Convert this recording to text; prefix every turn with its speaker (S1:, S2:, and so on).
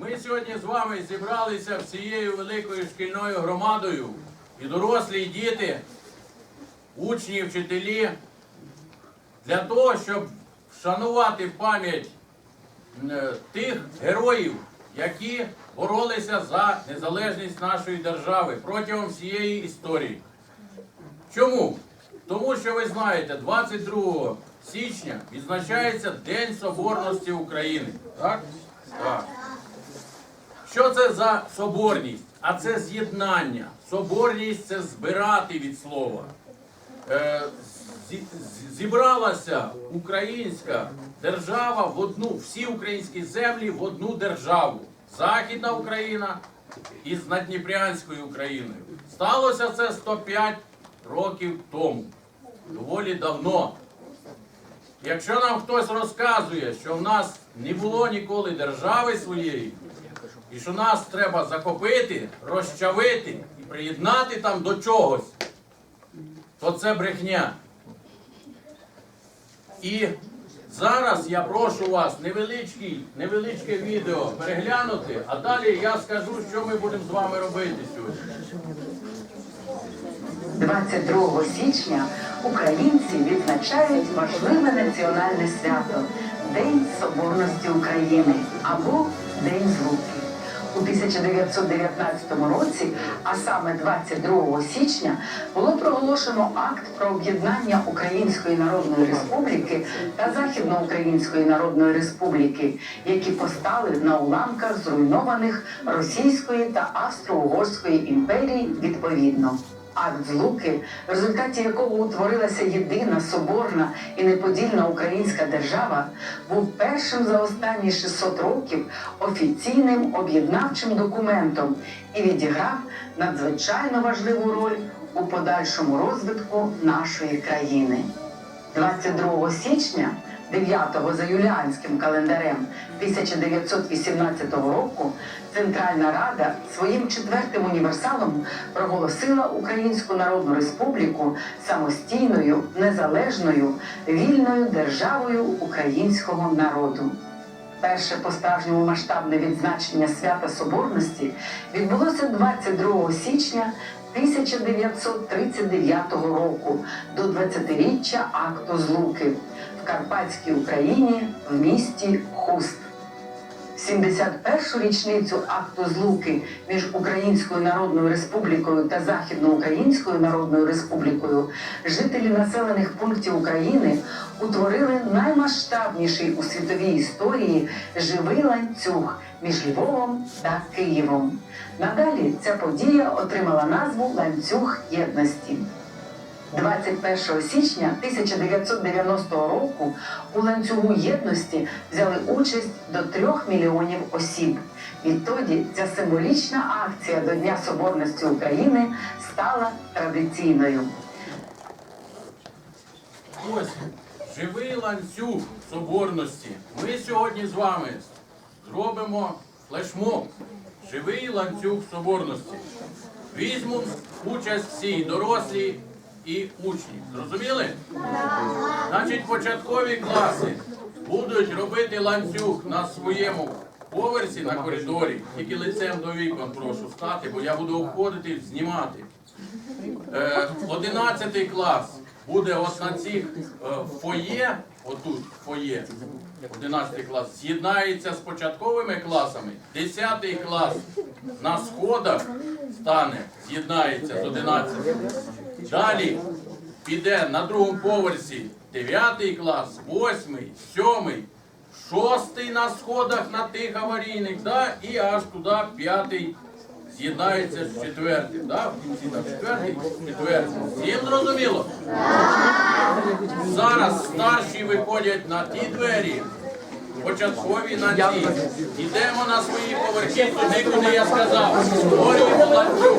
S1: Ми сьогодні з вами зібралися всією великою шкільною громадою і дорослі, і діти, учні, вчителі, для того, щоб вшанувати пам'ять е, тих героїв, які боролися за незалежність нашої держави протягом всієї історії. Чому? Тому що ви знаєте, 22 січня відзначається День Соборності України. Так? Так. Що це за соборність? А це з'єднання. Соборність це збирати від слова. Е, зібралася українська держава в одну, всі українські землі в одну державу. Західна Україна із Надніпрянською Україною. Сталося це 105 років тому. Доволі давно. Якщо нам хтось розказує, що в нас не було ніколи держави своєї, і що нас треба захопити, розчавити і приєднати там до чогось, то це брехня. І зараз я прошу вас невеличкий, невеличке відео переглянути, а далі я скажу, що ми будемо з вами робити сьогодні.
S2: 22 січня українці відзначають важливе національне свято День Соборності України або День Злуки. У 1919 році, а саме 22 січня, було проголошено акт про об'єднання Української Народної Республіки та Західноукраїнської Народної Республіки, які постали на уламках зруйнованих Російської та Австро-Угорської імперії відповідно. Акт злуки, в результаті якого утворилася єдина соборна і неподільна українська держава, був першим за останні 600 років офіційним об'єднавчим документом і відіграв надзвичайно важливу роль у подальшому розвитку нашої країни. 22 січня 9 за юліанським календарем 1918 року Центральна Рада своїм четвертим універсалом проголосила Українську Народну Республіку самостійною, незалежною, вільною державою українського народу. Перше по справжньому масштабне відзначення свята Соборності відбулося 22 січня 1939 року до 20-річчя акту Злуки в Карпатській Україні в місті Хуст. 71-шу річницю акту злуки між Українською Народною Республікою та Західноукраїнською Народною Республікою жителі населених пунктів України утворили наймасштабніший у світовій історії живий ланцюг між Львовом та Києвом. Надалі ця подія отримала назву ланцюг єдності. 21 січня 1990 року у ланцюгу єдності взяли участь до трьох мільйонів осіб. Відтоді ця символічна акція до Дня Соборності України стала традиційною.
S1: Ось живий ланцюг соборності. Ми сьогодні з вами зробимо флешмоб. Живий ланцюг соборності. Візьмуть участь всі дорослі і учні. Зрозуміли? Значить, початкові класи будуть робити ланцюг на своєму поверсі на коридорі. Тільки лицем до вікон прошу стати, бо я буду обходити, знімати. Е, 11 клас буде от на цих е, фоє, отут фоє, 11 клас, з'єднається з початковими класами. 10 клас на сходах стане, з'єднається з 11. Далі піде на другому поверсі 9 клас, 8, 7, 6 на сходах на тих аварійних, да, і аж туди 5 з'єднається з четвертим. Да? В кінці там четвертий, четвертий. Всім зрозуміло? Зараз старші виходять на ті двері, початкові на ті. Йдемо на свої поверхи, туди, куди я сказав. Ланцюг.